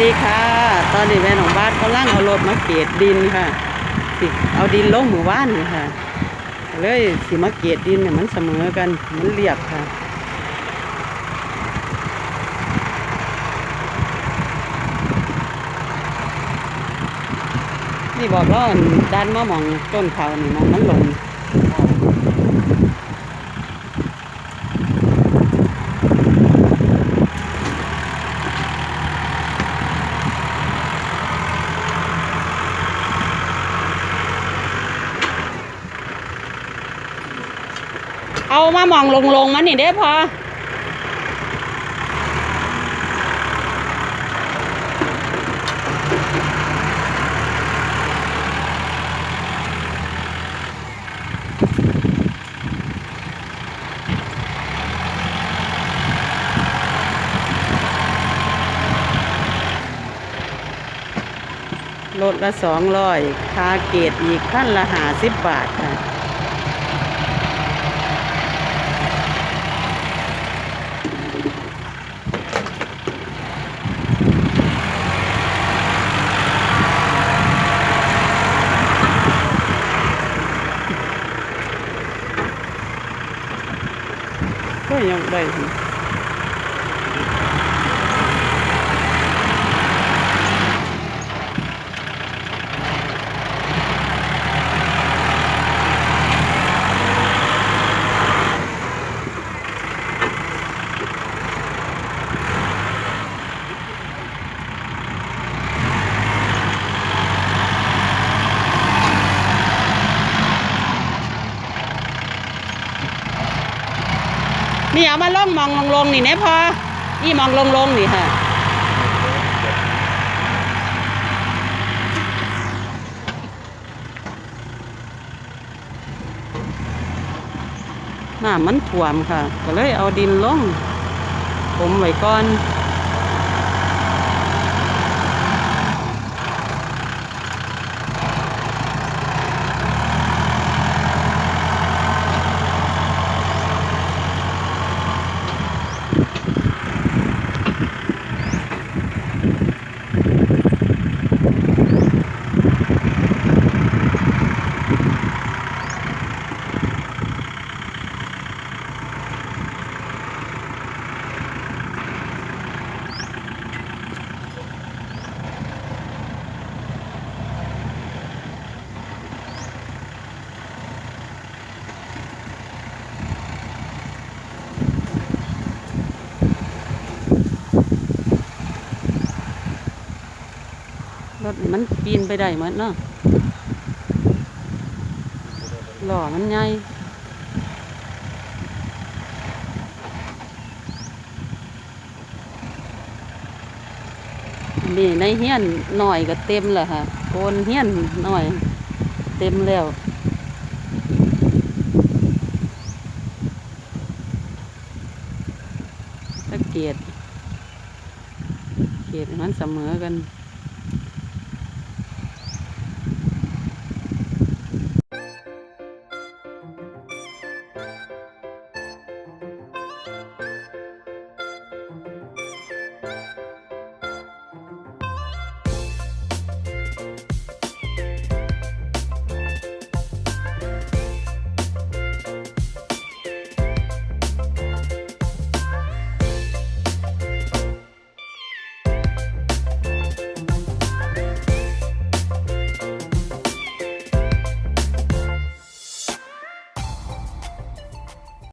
ดีค่ะ ตอนนี้แม่ของบ้านกำลังเอารถมาเกตดินค่ะสิเอาดินลงหมู่บ้านค่ะ เลยสิมาเกตดินเนี่ยมันเสมอกันมันเรียบค่ะนี่บอกล้วอั่นด้านมะมองต้นเขานี่มองมันลง เอามามองลงลงๆมันนี่ได้พอรถละสองร้อยคาเกตอีกขั้นละหาสิบบาทค่ะ ก็ยัง นี่เอามาล่องมองลงลงนี่เน่พอ นี่มองลงลงนี่ค่ะน้ำมันท่วมค่ะ ก็เลยเอาดินลงผมไว้ก่อน รถมันปีนไปได้หมดเนาะหล่อมันใหญ่นี่ในเฮียนหน่อยก็เต็มแล้วค่ะโกนเฮียนหน่อย เต็มแล้วตะเกียดเกียดมันเสมอกัน